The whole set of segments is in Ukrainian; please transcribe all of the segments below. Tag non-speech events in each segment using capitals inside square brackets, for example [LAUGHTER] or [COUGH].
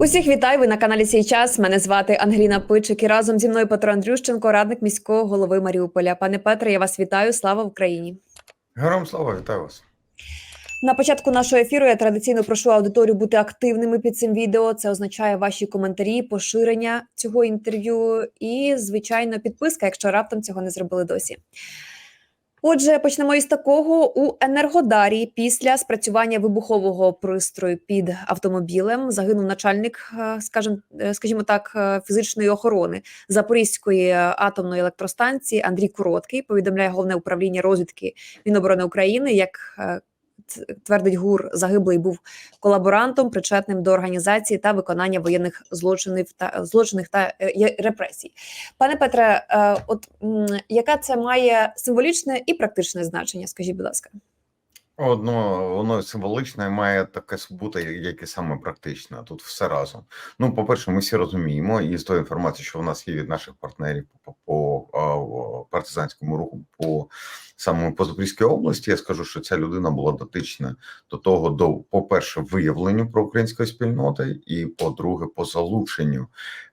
Усіх вітаю. Ви на каналі Сій час. Мене звати Ангеліна Пичик і разом зі мною Петро Андрющенко, радник міського голови Маріуполя. Пане Петре, я вас вітаю. Слава Україні! Героям слава, вітаю вас. На початку нашого ефіру я традиційно прошу аудиторію бути активними під цим відео. Це означає ваші коментарі, поширення цього інтерв'ю і, звичайно, підписка, якщо раптом цього не зробили досі. Отже, почнемо із такого у Енергодарі після спрацювання вибухового пристрою під автомобілем загинув начальник, е, скажем, е, скажімо так, е, фізичної охорони Запорізької атомної електростанції Андрій Короткий. Повідомляє головне управління розвідки Міноборони України. Як твердить ГУР, загиблий був колаборантом, причетним до організації та виконання воєнних злочинів та злочинів та е, репресій. Пане Петре, е, от м, яка це має символічне і практичне значення? Скажіть, будь ласка. Одно воно символичне має таке бути, як і саме практичне. Тут все разом. Ну, по-перше, ми всі розуміємо, і з тої інформації, що в нас є від наших партнерів по, по, а, о, партизанському руху по саме по Запорізькій області, я скажу, що ця людина була дотична до того, до по-перше, виявленню проукраїнської спільноти, і по-друге, по залученню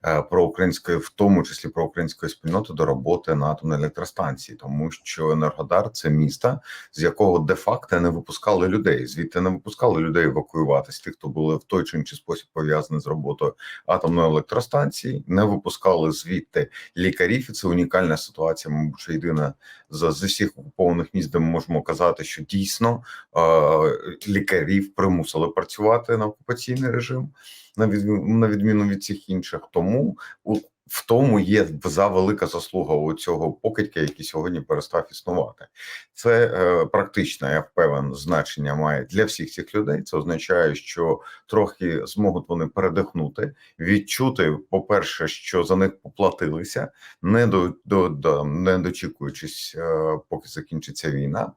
е, проукраїнської, в тому числі проукраїнської спільноти, до роботи на атомній електростанції, тому що Енергодар це місто, з якого де-факто не випускали людей. Звідти не випускали людей евакуюватись. Тих, хто були в той чи інший спосіб пов'язані з роботою атомної електростанції, не випускали звідти лікарів. І це унікальна ситуація. Мабуть, єдина з, з усіх окупованих міст, де ми можемо казати, що дійсно лікарів примусили працювати на окупаційний режим, на відміну, від цих інших. Тому в тому є за велика заслуга у цього покидька, який сьогодні перестав існувати. Це е, практично, я впевнений, значення має для всіх цих людей. Це означає, що трохи зможуть вони передихнути, відчути, по-перше, що за них поплатилися, не до, до, до не дочікуючись, е, поки закінчиться війна.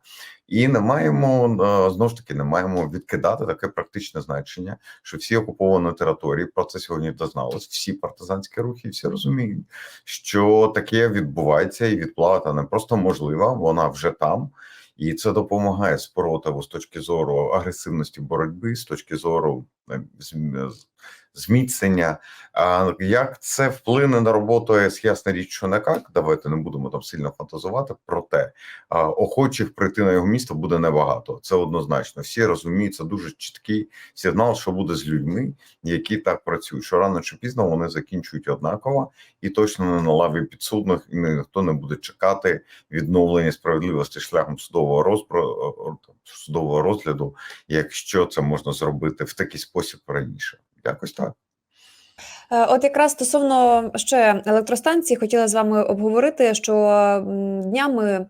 І не маємо е, знову ж таки не маємо відкидати таке практичне значення, що всі окуповані території про це сьогодні дізнались. Всі партизанські рухи, всі розуміють, що таке відбувається, і відплата не просто можлива, вона вже там. І це допомагає спротиву з точки зору агресивності боротьби, з точки зору е, зміцнення. А як це вплине на роботу АЕС, ясна річ, що не як. Давайте не будемо там сильно фантазувати. Проте охочих прийти на його місто буде небагато. Це однозначно. Всі розуміють, це дуже чіткий сигнал, що буде з людьми, які так працюють. Що рано чи пізно вони закінчують однаково і точно не на лаві підсудних, і ніхто не буде чекати відновлення справедливості шляхом судового розпро судового розгляду, якщо це можна зробити в такий спосіб раніше. Якось так. Е, От якраз стосовно ще електростанції, хотіла з вами обговорити, що днями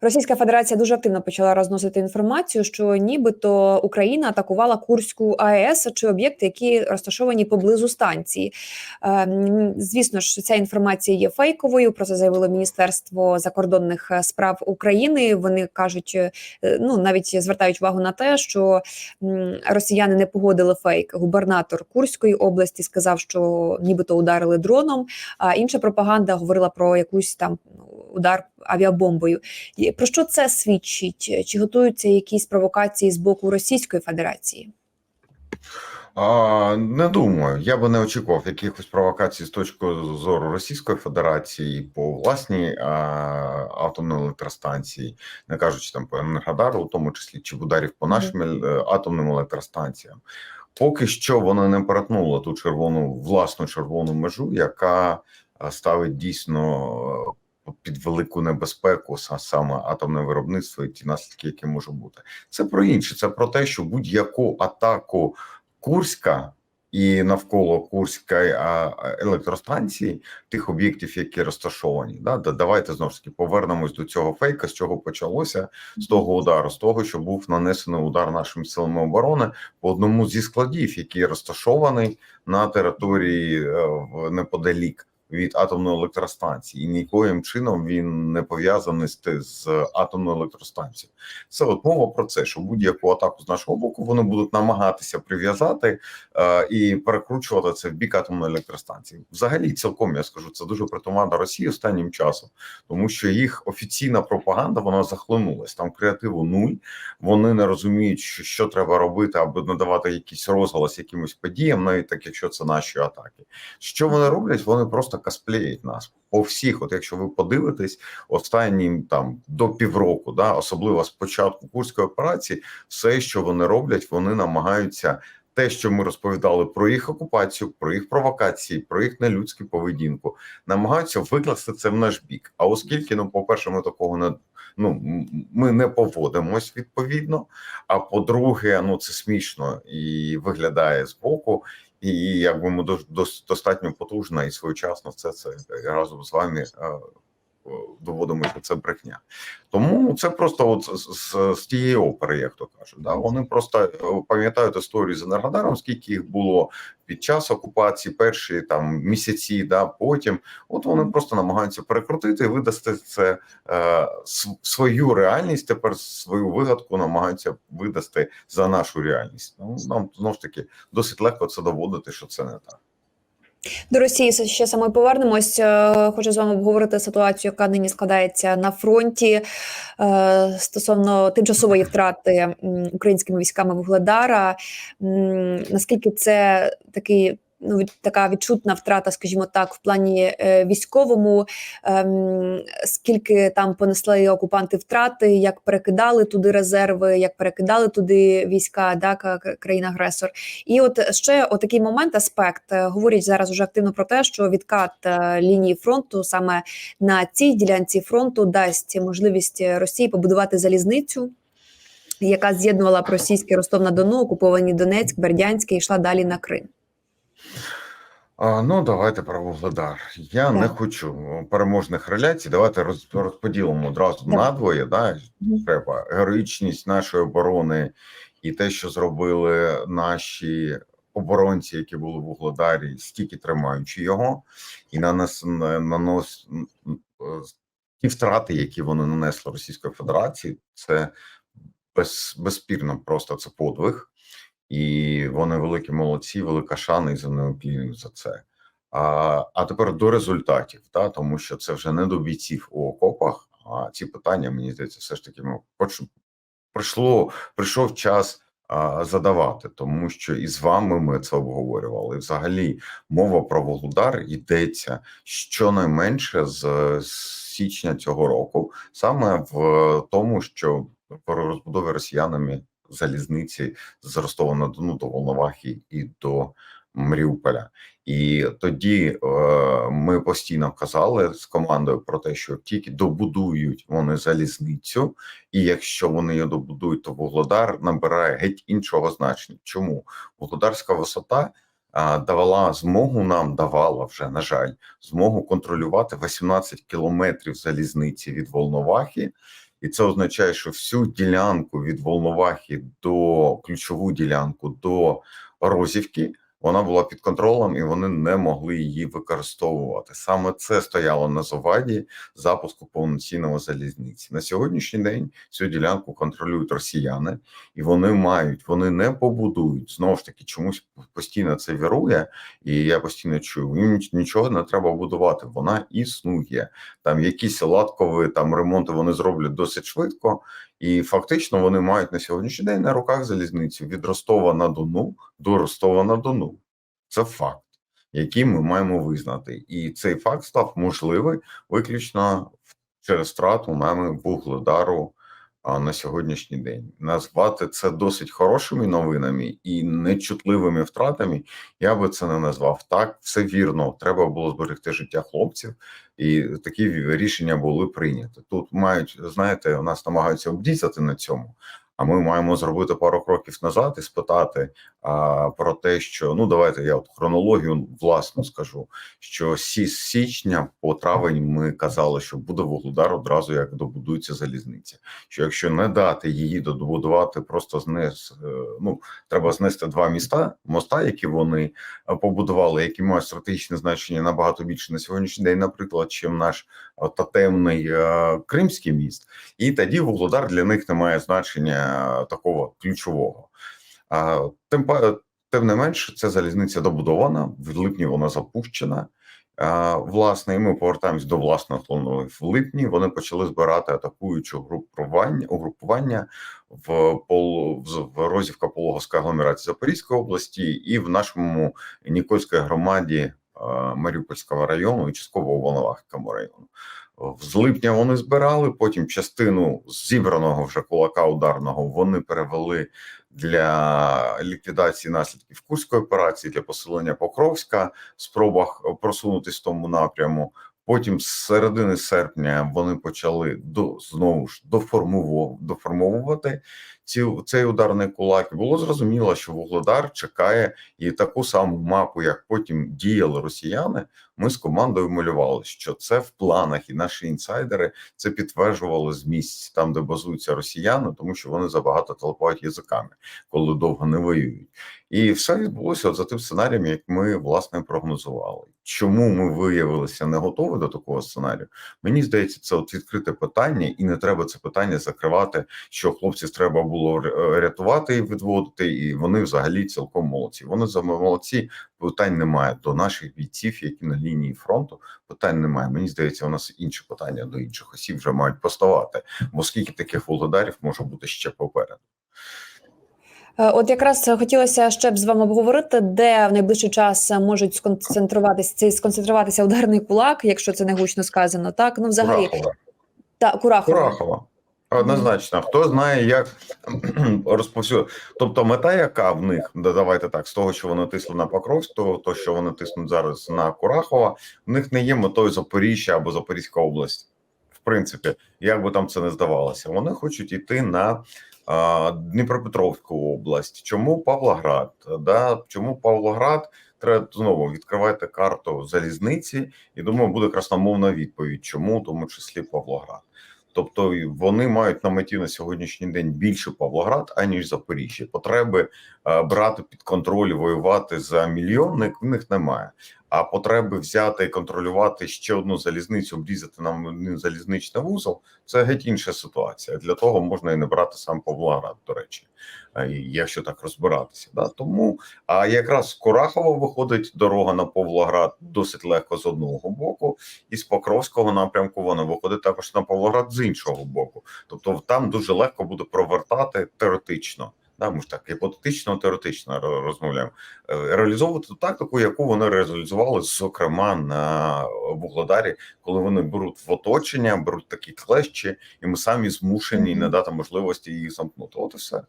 Російська Федерація дуже активно почала розносити інформацію, що нібито Україна атакувала Курську АЕС чи об'єкти, які розташовані поблизу станції. Е, Звісно ж, ця інформація є фейковою. Про це заявило Міністерство закордонних е, справ України. Вони кажуть, ну навіть звертають увагу на те, що росіяни не погодили фейк. Губернатор Курської області сказав, що нібито ударили дроном. А інша пропаганда говорила про якусь там ну, удар авіабомбою. Про що це свідчить? Чи готуються якісь провокації з боку Російської Федерації? А, не думаю. Я би не очікував якихось провокацій з точки зору Російської Федерації по власній а, атомної електростанції, не кажучи там по Енергодару, у тому числі чи ударів по нашим е, атомним електростанціям. Поки що вона не перетнула ту червону власну червону межу, яка ставить дійсно е, під велику небезпеку са- саме атомне виробництво і ті наслідки, які можуть бути. Це про інше. Це про те, що будь-яку атаку Курська і навколо Курської електростанції тих об'єктів, які розташовані. Да? Да- Давайте знову ж таки повернемось до цього фейка, з чого почалося, з того удару, з того, що був нанесений удар нашими силами оборони по одному зі складів, який розташований на території е, неподалік від атомної електростанції, і нікоїм чином він не пов'язаний з, з атомною електростанцією. Це от мова про це, що будь-яку атаку з нашого боку вони будуть намагатися прив'язати е, і перекручувати це в бік атомної електростанції. Взагалі, цілком я скажу, це дуже притаманно Росії останнім часом, тому що їх офіційна пропаганда вона захлинулась. Там креативу нуль. Вони не розуміють, що, що треба робити, аби надавати якийсь розголос якимось подіям, навіть так, якщо це наші атаки. Що вони роблять? Вони просто косплеять нас по всіх. От якщо ви подивитесь, останнім там до півроку, да, особливо з початку курської операції, все, що вони роблять, вони намагаються. Те, що ми розповідали про їх окупацію, про їх провокації, про їх нелюдську поведінку, намагаються викласти це в наш бік. А оскільки, ну, по-перше, ми такого не ну ми не поводимось відповідно. А по-друге, ну це смішно і виглядає збоку, і якби достатньо потужна і своєчасно все це разом з вами. Доводимо, що це брехня, тому це просто от з, з, з тієї опери, як то кажуть. Да? Вони просто е, пам'ятають історію з Енергодаром, скільки їх було під час окупації, перші там місяці, да потім. От вони просто намагаються перекрутити і видасти це е, свою реальність. Тепер свою вигадку намагаються видасти за нашу реальність. Ну нам знову ж таки досить легко це доводити, що це не так. До Росії ще саме повернемось. Е, Хочу з вами обговорити ситуацію, яка нині складається на фронті е, стосовно тимчасової втрати українськими військами Вугледара. Наскільки це такий. Ну, від- така відчутна втрата, скажімо так, в плані е, військовому, ем, скільки там понесли окупанти втрати, як перекидали туди резерви, як перекидали туди війська, да, країна-агресор. І от ще отакий момент, аспект е, говорять зараз уже активно про те, що відкат е, лінії фронту саме на цій ділянці фронту дасть можливість Росії побудувати залізницю. Яка з'єднувала б російський Ростов на Дону, окуповані Донецьк, Бердянськ і йшла далі на Крим. А, ну давайте про Вугледар. Я не хочу переможних реляцій. Давайте розподілимо одразу Так. надвоє. Да? Треба героїчність нашої оборони і те, що зробили наші оборонці, які були в Вугледарі, стільки тримаючи його, і нанес нанос ті втрати, які вони нанесли Російської Федерації, це без, безспірно просто це подвиг. І вони великі молодці, велика шана і за необхідним за це. А, а тепер до результатів, та тому що це вже не до бійців у окопах. А ці питання мені здається, все ж таки прийшло, прийшов час а, задавати, тому що і з вами ми це обговорювали. І Взагалі, мова про Володар йдеться щонайменше з, з січня цього року, саме в тому, що про розбудові росіянами залізниці з Ростова на Дону до Волновахи і до Маріуполя. І тоді е, ми постійно казали з командою про те, що тільки добудують вони залізницю, і якщо вони її добудують, то Вугледар набирає геть іншого значення. Чому Вугледарська висота а, давала змогу нам, давала вже на жаль, змогу контролювати 18 кілометрів залізниці від Волновахи. І це означає, що всю ділянку від Волновахи до ключову ділянку до Розівки вона була під контролем, і вони не могли її використовувати. Саме це стояло на заваді запуску повноцінного залізниці. На сьогоднішній день цю ділянку контролюють росіяни, і вони мають, вони не побудують знову ж таки, чомусь постійно це вірує, і я постійно чую. Їм ніч- нічого не треба будувати. Вона існує. Там якісь латкові там ремонти вони зроблять досить швидко. І фактично вони мають на сьогоднішній день на руках залізницю від Ростова на Дону до Ростова на Дону. Це факт, який ми маємо визнати. І цей факт став можливий виключно через втрату нами вугледару на сьогоднішній день. Назвати це досить хорошими новинами і нечутливими втратами. Я би це не назвав так. Все вірно, треба було зберегти життя хлопців, і такі рішення були прийняті. Тут мають знаєте, у нас намагаються обдіцяти на цьому. А ми маємо зробити пару кроків назад і спитати: а, про те, що ну давайте я от хронологію власну скажу, що з січня по травень ми казали, що буде вугледар одразу як добудується залізниця. Що якщо не дати її добудувати, просто знес е, ну треба знести два міста моста, які вони е, побудували, які мають стратегічне значення набагато більше на сьогоднішній день, наприклад, чим наш е, тотемний е, Кримський міст, і тоді вугледар для них не має значення такого ключового. Тим тим не менш, ця залізниця добудована в липні. Вона запущена. Власне, і ми повертаємось до власного плану. В липні вони почали збирати атакуюче угрупування угрупування в пол в Розівка Пологовська агломерація Запорізької області і в нашому Нікольській громаді Маріупольського району і частково Волновахському району. З липня вони збирали, потім частину зібраного вже кулака ударного вони перевели для ліквідації наслідків Курської операції, для посилення Покровська, в спробах просунутися в тому напряму. Потім з середини серпня вони почали до знову ж доформовувати ці цей ударний кулак. І було зрозуміло, що Вугледар чекає і таку саму мапу, як потім діяли росіяни. Ми з командою малювали, що це в планах, і наші інсайдери це підтверджували з місць там, де базуються росіяни, тому що вони забагато телепають язиками, коли довго не воюють. І все відбулося от за тим сценарієм, як ми власне прогнозували. Чому ми виявилися не готові до такого сценарію? Мені здається, це от відкрите питання, і не треба це питання закривати. Що хлопців треба було рятувати і відводити, і вони взагалі цілком молодці. Вони за молодці. Питань немає до наших бійців, які на лінії фронту. Питань немає. Мені здається, у нас інші питання до інших осіб вже мають поставати. Бо скільки таких володарів може бути ще попереду? Е, От якраз хотілося ще б з вами обговорити, де в найближчий час можуть сконцентруватися цей сконцентруватися ударний кулак, якщо це не гучно сказано. Так ну взагалі Курахова. та Курахова. Курахова. Однозначно, хто знає, як [CLEARS THROAT] розповсюдити. Тобто, мета, яка в них, да, давайте так, з того, що вони тисли на Покровськ, то, що вони тиснуть зараз на Курахова, в них не є метою Запоріжжя або Запорізька область. В принципі, як би там це не здавалося, вони хочуть йти на а, Дніпропетровську область. Чому Павлоград? Да? Чому Павлоград? Треба знову відкривайте карту залізниці, і думаю, буде красномовна відповідь, чому в тому числі Павлоград. Тобто вони мають на меті на сьогоднішній день більше Павлоград, аніж Запоріжжя. Потреби е, брати під контроль, воювати за мільйонник в них немає. А потреби взяти і контролювати ще одну залізницю, обрізати нам один залізничний вузол це геть інша ситуація. Для того можна і не брати сам Павлоград, до речі, е, якщо так розбиратися. Да? Тому а якраз Курахова виходить дорога на Павлоград досить легко з одного боку, і з Покровського напрямку вона виходить також на Павлоград з іншого боку. Тобто там дуже легко буде провертати теоретично. Да, ми ж так гіпотетично, теоретично ро- розмовляємо. Е, Реалізовувати ту тактику, яку вони реалізували, зокрема на Вугледарі, коли вони беруть в оточення, беруть такі клещі, і ми самі змушені Мгм. не дати можливості їх замкнути. От і все.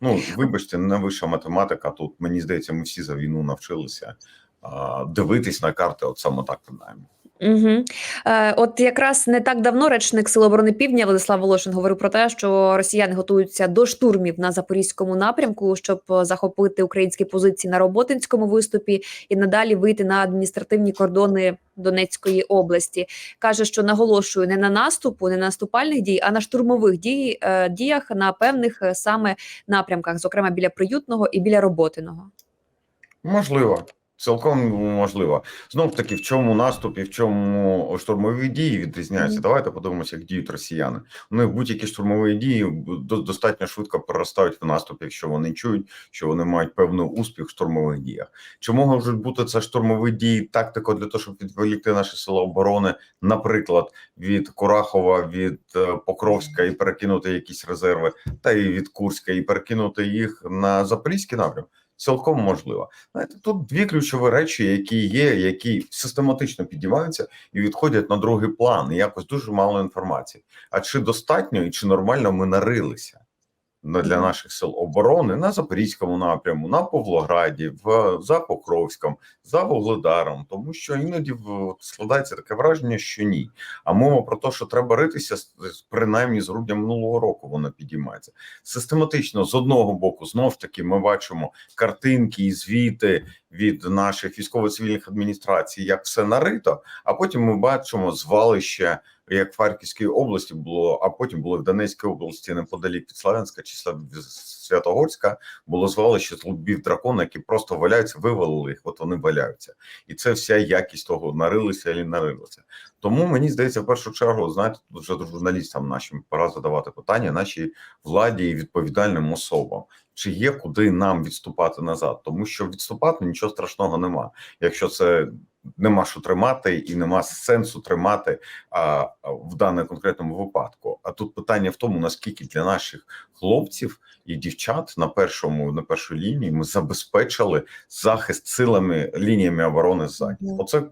Ну, вибачте, не вища математика. Тут мені здається, ми всі за війну навчилися а, дивитись на карти, от саме так принаймні. Угу. Е, от якраз не так давно речник Сил оборони Півдня Владислав Волошин говорив про те, що росіяни готуються до штурмів на запорізькому напрямку, щоб е, захопити українські позиції на роботинському виступі і надалі вийти на адміністративні кордони Донецької області. каже, що наголошую не на наступу, не на наступальних дій, а на штурмових дій, е, діях на певних е, саме напрямках, зокрема біля приютного і біля роботиного. Можливо, цілком можливо. Знов таки, в чому наступ і в чому штурмові дії відрізняються. Давайте подивимося, як діють росіяни. У них будь-які штурмові дії до- достатньо швидко переростають в наступ, якщо вони чують, що вони мають певний успіх в штурмових діях. Чи можуть бути це штурмові дії тактико для того, щоб відволікти наші сили оборони, наприклад, від Курахова, від е, Покровська і перекинути якісь резерви, та і від Курська, і перекинути їх на Запорізький напрям? Цілком можливо. Знаєте, тут дві ключові речі, які є, які систематично підіймаються і відходять на другий план. І якось дуже мало інформації. А чи достатньо і чи нормально ми нарилися? Для наших сил оборони на Запорізькому напряму, на Павлограді, в за Покровськом, за Вугледаром, тому що іноді в- складається таке враження, що ні. А мова про те, що треба ритися принаймні з грудня минулого року, вона підіймається систематично. З одного боку, знов ж таки, ми бачимо картинки і звіти від наших військово-цивільних адміністрацій, як все нарито. А потім ми бачимо звалище, як в Харківській області було, а потім було в Донецькій області неподалік від Славянська чи Святогорська, було звалище лубів дракона, які просто валяються, вивалили їх, от вони валяються, і це вся якість того нарилися і нарилися. Тому мені здається, в першу чергу, знаєте, тут вже журналістам нашим пора задавати питання нашій владі і відповідальним особам. Чи є куди нам відступати назад? Тому що відступати нічого страшного нема, якщо це нема що тримати і нема сенсу тримати а, в даному конкретному випадку. А тут питання в тому, наскільки для наших хлопців і дівчат на першому на першій лінії ми забезпечили захист силами лініями оборони ззаді. Оце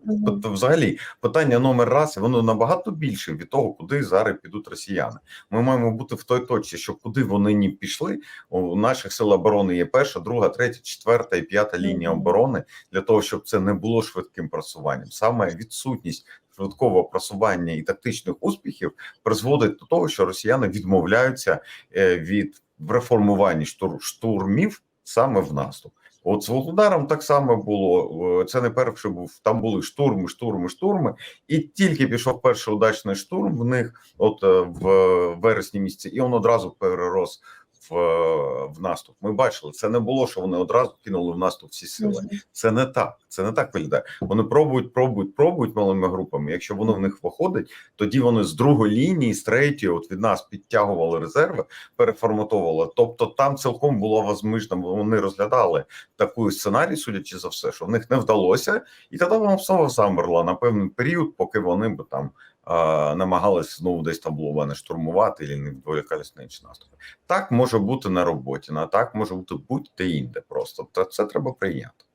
взагалі, питання номер раз, воно набагато більше від того, куди зараз підуть росіяни. Ми маємо бути в той точці, що куди вони ні пішли, у наших сил оборони є перша, друга, третя, четверта і п'ята лінія оборони для того, щоб це не було швидким просуванням. Саме відсутність швидкого просування і тактичних успіхів призводить до того, що росіяни відмовляються е, від в реформуванні штур, штурмів саме в наступ. От з Володаром так само було. Е, Це не перше був. Там були штурми, штурми, штурми, і тільки пішов перший удачний штурм в них, от е, в вересні місяці, і він одразу перерос в, наступ. Ми бачили, це не було, що вони одразу кинули в наступ всі сили. Це не так. Це не так виглядає. Вони пробують, пробують, пробують малими групами. Якщо воно в них виходить, тоді вони з другої лінії, з третьої, от від нас підтягували резерви, переформатовували. Тобто там цілком було возможно, вони розглядали таку сценарій, судячи за все, що в них не вдалося, і тоді вона знову замерла на певний період, поки вони б там. А, Намагалися знову десь там було штурмувати і не відволікались на інші наступи. Так може бути на роботі, на так може бути будь-де інде. Просто та це треба прийняти.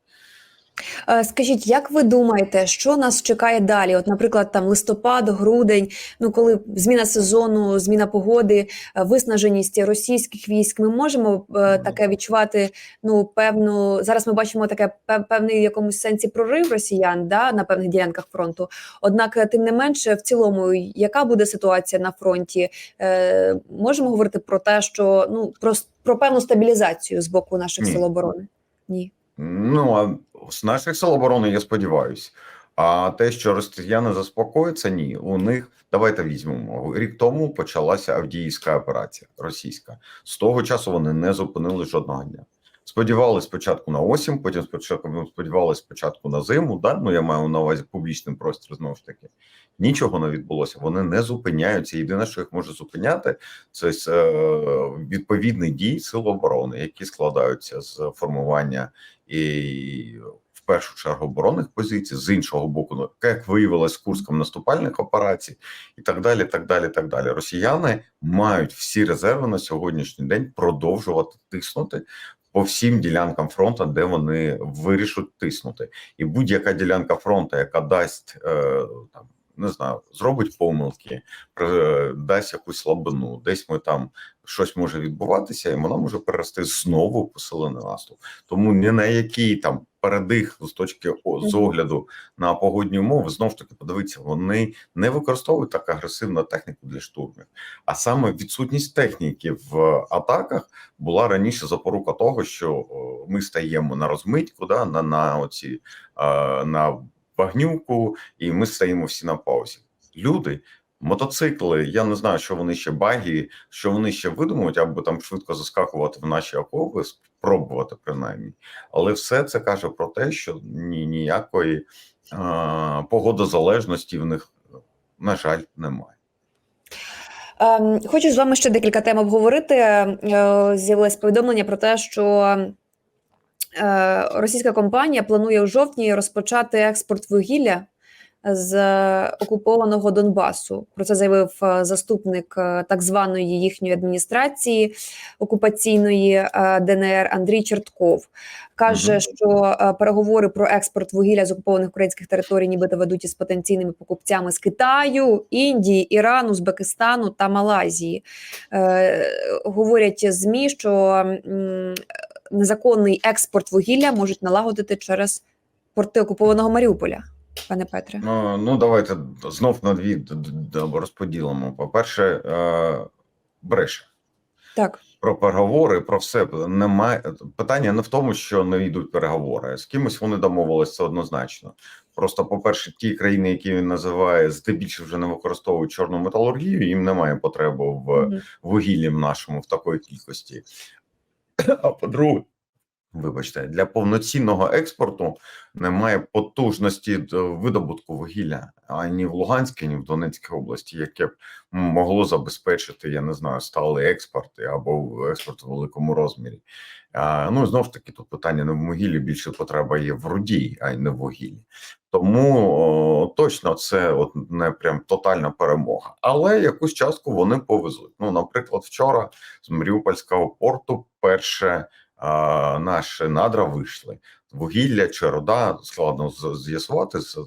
Е, Скажіть, як ви думаєте, що нас чекає далі? От, наприклад, там листопад, грудень, ну коли зміна сезону, зміна погоди, е, виснаженість російських військ, ми можемо е, таке відчувати. Ну, певну зараз ми бачимо таке певний в якомусь сенсі прорив росіян да, на певних ділянках фронту. Однак, е, тим не менше, в цілому, яка буде ситуація на фронті? Е, можемо говорити про те, що ну про, про певну стабілізацію з боку наших Ні. сил оборони? Ні. Ну а з наших сил оборони я сподіваюся. А те, що росіяни заспокоїться, ні. У них давайте візьмемо рік тому почалася Авдіївська операція російська. З того часу вони не зупинили жодного дня. Сподівалися спочатку на осінь, потім спочатку ну, сподівалися спочатку на зиму. Да? Ну я маю на увазі публічний простір знову ж таки. Нічого не відбулося. Вони не зупиняються. Єдине, що їх може зупиняти, це е, відповідний дій сил оборони, які складаються з формування і в першу чергу оборонних позицій, з іншого боку, ну, як виявилось курском наступальних операцій, і так далі. так далі, так далі. Росіяни мають всі резерви на сьогоднішній день продовжувати тиснути. По всім ділянкам фронту, де вони вирішуть тиснути, і будь-яка ділянка фронту, яка дасть е, там не знаю, зробить помилки, при- дасть якусь слабину, десь ми там щось може відбуватися, і вона може перерости знову посилений наступ. Тому ні на який там передих з точки з огляду на погодні умови, знов ж таки, подивіться, вони не використовують так агресивну техніку для штурмів, а саме відсутність техніки в атаках була раніше запорука того, що ми стаємо на розмитку, да, на, на оці е, на багнюку, і ми стаємо всі на паузі. Люди. Мотоцикли, я не знаю, що вони ще баги, що вони ще видумують, аби там швидко заскакувати в наші окопи, спробувати принаймні. Але все це каже про те, що ні, ніякої а, погодозалежності в них, на жаль, немає. Ем, Хочу з вами ще декілька тем обговорити. Е, З'явилось повідомлення про те, що російська компанія планує у жовтні розпочати експорт вугілля з е, окупованого Донбасу. Про це заявив е, заступник е, так званої їхньої адміністрації окупаційної е, ДНР Андрій Чертков. Каже, що е, переговори про експорт вугілля з окупованих українських територій, нібито ведуть із потенційними покупцями з Китаю, Індії, Ірану, Узбекистану та Малайзії. Е, говорять змі, що незаконний експорт вугілля можуть налагодити через порти окупованого Маріуполя. Пане Петре, Ну, ну давайте знов на дві розподілимо. По-перше, е, бреше. так Про переговори, про все немає питання не в тому, що не йдуть переговори. З кимось вони домовилися це однозначно. Просто, по-перше, ті країни, які він називає, здебільшого вже не використовують чорну металургію, їм немає потреби в вугіллі в нашому в такої кількості. А по-друге, вибачте, для повноцінного експорту немає потужності д- видобутку вугілля ані в Луганській, ні в Донецькій області, яке б могло забезпечити, я не знаю, сталий експорт або експорт у великому розмірі. А, ну знову ж таки, тут питання не в вугіллі, більше потреба є в руді, а й не в вугіллі. Тому о, точно це от не прям тотальна перемога, але якусь частку вони повезуть. Ну, наприклад, вчора з Маріупольського порту перше наші надра вийшли. Вугілля чи рода складно з'ясувати з, е,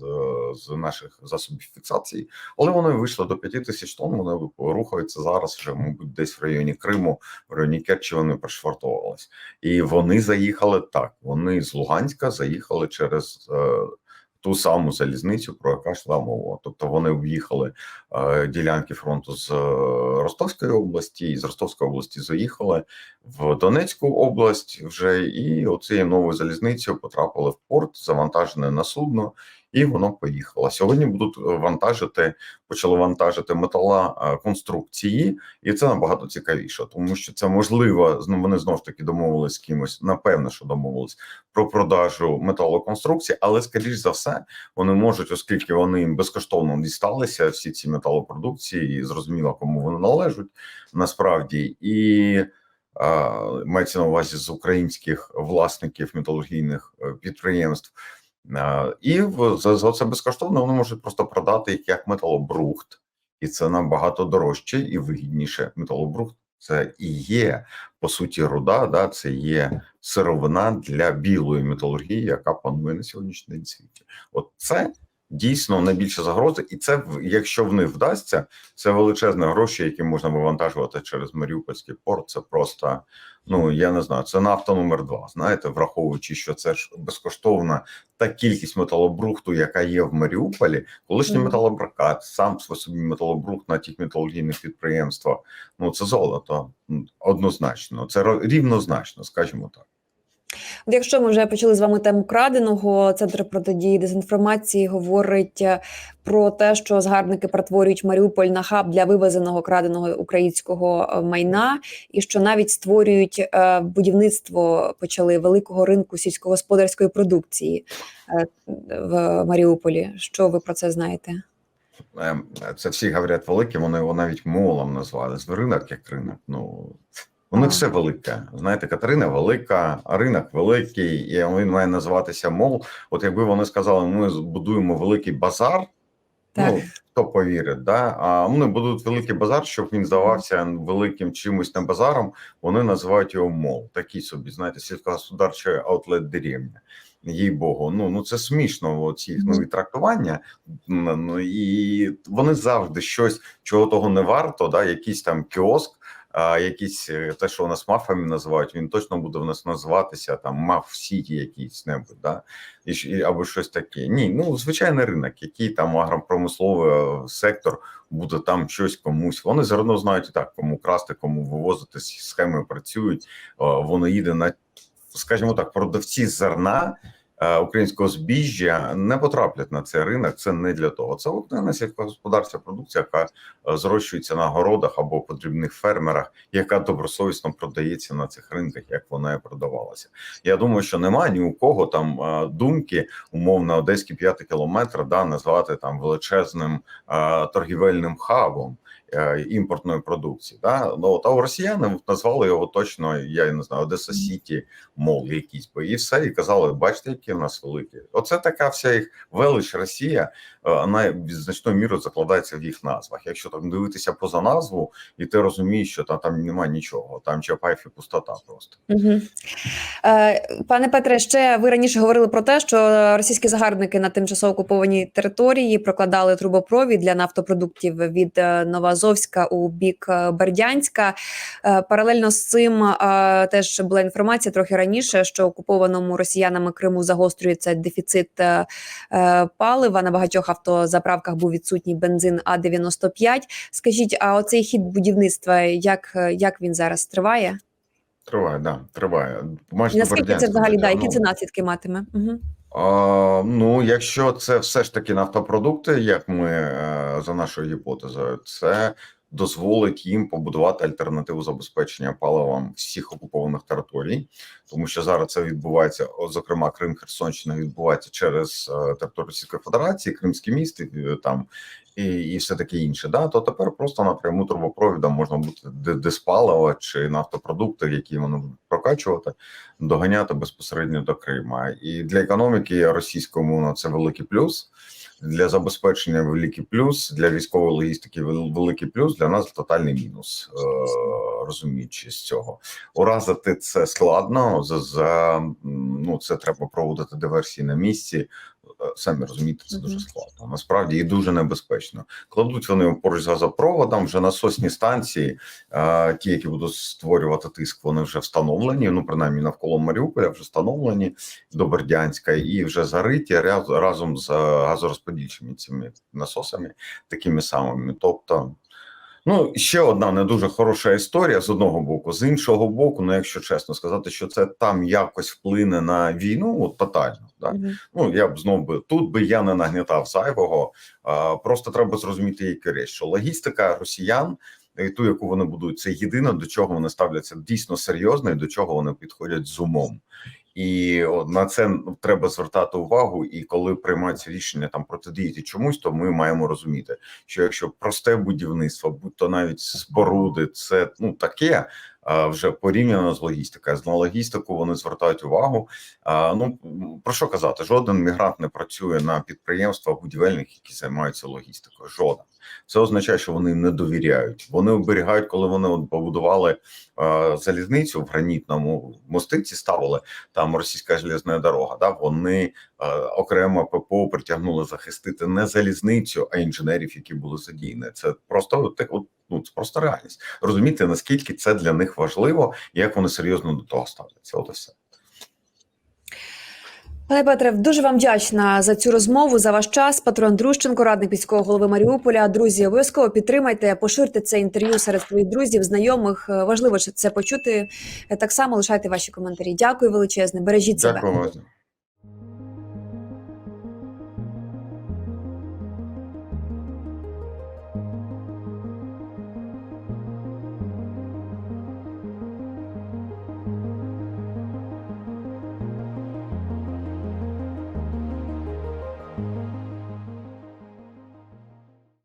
з наших засобів фіксації, але вони вийшли до 5 тисяч тонн. Вони рухаються зараз вже, мабуть, десь в районі Криму, в районі Керчі вони пришвартовувались. І вони заїхали так. Вони з Луганська заїхали через е, ту саму залізницю, про яка йшла мова. Тобто вони об'їхали е, ділянки фронту з е, Ростовської області, і з Ростовської області заїхали в Донецьку область вже, і оцією новою залізницею потрапили в порт, завантажене на судно, і воно поїхало. Сьогодні будуть е, вантажити, почали вантажити метала е, і це набагато цікавіше, тому що це можливо. ну, Вони знову ж таки домовились з кимось. Напевно, що домовились про продажу металоконструкції, але скоріш за все вони можуть, оскільки вони їм безкоштовно дісталися всі ці металопродукції, і зрозуміло, кому вони належать насправді і. Мається на увазі з українських власників металургійних е, підприємств, і в- за, за це безкоштовно вони можуть просто продати їх як металобрухт, і це набагато дорожче і вигідніше. Металобрухт це і є по суті руда, да, це є сировина для білої металургії, яка панує на сьогоднішній день світі. От це дійсно найбільша загроза, і це якщо в них вдасться, це величезні гроші, які можна вивантажувати через Маріупольський порт. Це просто ну я не знаю, це нафта номер два. Знаєте, враховуючи, що це ж безкоштовна та кількість металобрухту, яка є в Маріуполі, колишній Мгм. металобрикат, сам по собі металобрухт на тих металургійних підприємствах. Ну це золото однозначно. Це рівнозначно, скажімо так. От Якщо ми вже почали з вами тему краденого, центр протидії дезінформації говорить е, про те, що згарбники перетворюють Маріуполь на хаб для вивезеного краденого українського е, майна, і що навіть створюють е, будівництво почали великого ринку сільськогосподарської продукції в Маріуполі. Що ви про це знаєте? Ем, Це всі говорять великі, вони його навіть молом назвали. З ринок як ринок. Ну А. все велике. Знаєте, Катерина велика, ринок великий, і він має називатися мол. От якби вони сказали, ми збудуємо великий базар. Так. Ну хто повірить, да? А вони будуть великий базар, щоб він здавався великим чимось не базаром. Вони називають його мол. Такий собі, знаєте, сільськогосподарчий аутлет деревня. Їй Богу, ну ну це смішно. Оці їх нові трактування. Ну ну, і вони завжди щось, чого того не варто. Да, якийсь там кіоск, а якісь е, те, що у нас мафами називають, він точно буде в нас називатися там маф сіті, якийсь небудь, да і або щось таке. Ні, ну звичайний ринок, який там агропромисловий е, сектор буде там щось комусь. Вони одно знають і так, кому красти, кому вивозити схеми працюють. Воно їде на, скажімо так, продавці зерна. Е, Українського збіжжя не потраплять на цей ринок. Це не для того. Це окрема сільськогосподарська продукція, яка е, зрощується на городах або подрібних фермерах, яка добросовісно продається на цих ринках, як вона і продавалася. Я думаю, що немає ні у кого там е, думки, умовно, одеський п'ятий кілометр, да, назвати там величезним торгівельним хабом. Е, імпортної продукції. Да? Ну, от, а у росіян назвали його точно, я не знаю, Одеса Сіті, мол, якийсь би, і все, і казали, бачите, які в нас великі. Оце така вся їх велич Росія, е, вона значною мірою закладається в їх назвах. Якщо так дивитися поза назву, і ти розумієш, що там, там немає нічого, там Чапаєв і пустота просто. Угу. Е, пане Петре, ще ви раніше говорили про те, що російські загарбники на тимчасово окупованій території прокладали трубопровід для нафтопродуктів від е, Новоазовська у бік е, Бердянська. Паралельно з цим теж була інформація трохи раніше, що окупованому росіянами Криму загострюється дефіцит палива. На багатьох автозаправках був відсутній бензин А 95 Скажіть, а оцей хід будівництва, як, як він зараз триває? Триває, да, триває. Майже наскільки це взагалі да, які дотягнули. це наслідки матиме? Угу. А, ну, якщо це все ж таки нафтопродукти, як ми е, за нашою гіпотезою, це дозволить їм побудувати альтернативу забезпечення паливом всіх окупованих територій, тому що зараз це відбувається, зокрема, Крим, Херсонщина відбувається через е, територію Російської Федерації, Кримський міст і, е, там. І, і все таке інше, да то тепер просто напряму трубопровідом можна бути диспалива чи нафтопродукти, які вони будуть прокачувати, доганяти безпосередньо до Крима. І для економіки російської умовно це великий плюс. Для забезпечення великий плюс, для військової логістики великий плюс, для нас тотальний мінус, е, розуміючи з цього. Уразити це складно, за, за ну це треба проводити диверсії на місці. Е, Самі розумієте, це дуже складно. Насправді і дуже небезпечно. Кладуть вони поруч з газопроводом, вже насосні станції, е, ті, які будуть створювати тиск, вони вже встановлені. Ну, принаймні навколо Маріуполя вже встановлені до Бердянська і вже зариті раз- разом з е, газорозподільчими цими насосами, такими самими. Тобто, ну ще одна не дуже хороша історія з одного боку, з іншого боку, ну якщо чесно сказати, що це там якось вплине на війну, от тотально. Да? Угу. Ну я б знов би тут би я не нагнітав зайвого. А, просто треба зрозуміти яку річ, що логістика росіян. І ту, яку вони будують, це єдине, до чого вони ставляться дійсно серйозно, і до чого вони підходять з умом. І на це треба звертати увагу. І коли приймаються рішення там протидіяти чомусь, то ми маємо розуміти, що якщо просте будівництво, будь то навіть споруди, це ну таке. Вже порівняно з логістикою. З на логістику вони звертають увагу. Ну про що казати? Жоден мігрант не працює на підприємствах будівельних, які займаються логістикою. Жоден це означає, що вони не довіряють. Вони оберігають, коли вони от побудували залізницю в гранітному мостиці, ставили там російська железна дорога. Да вони окремо ППО притягнули захистити не залізницю, а інженерів, які були задіяні. Це просто от ну це просто реальність. Розумієте, наскільки це для них важливо, і як вони серйозно до того ставляться. От і все. Пане Петре, дуже вам вдячна за цю розмову, за ваш час. Петро Андрущенко, радник міського голови Маріуполя. Друзі, обов'язково підтримайте, поширте це інтерв'ю серед своїх друзів, знайомих. Е, Важливо це почути. Е, Так само лишайте ваші коментарі. Дякую величезне. Бережіть себе. Дякую. Олеже.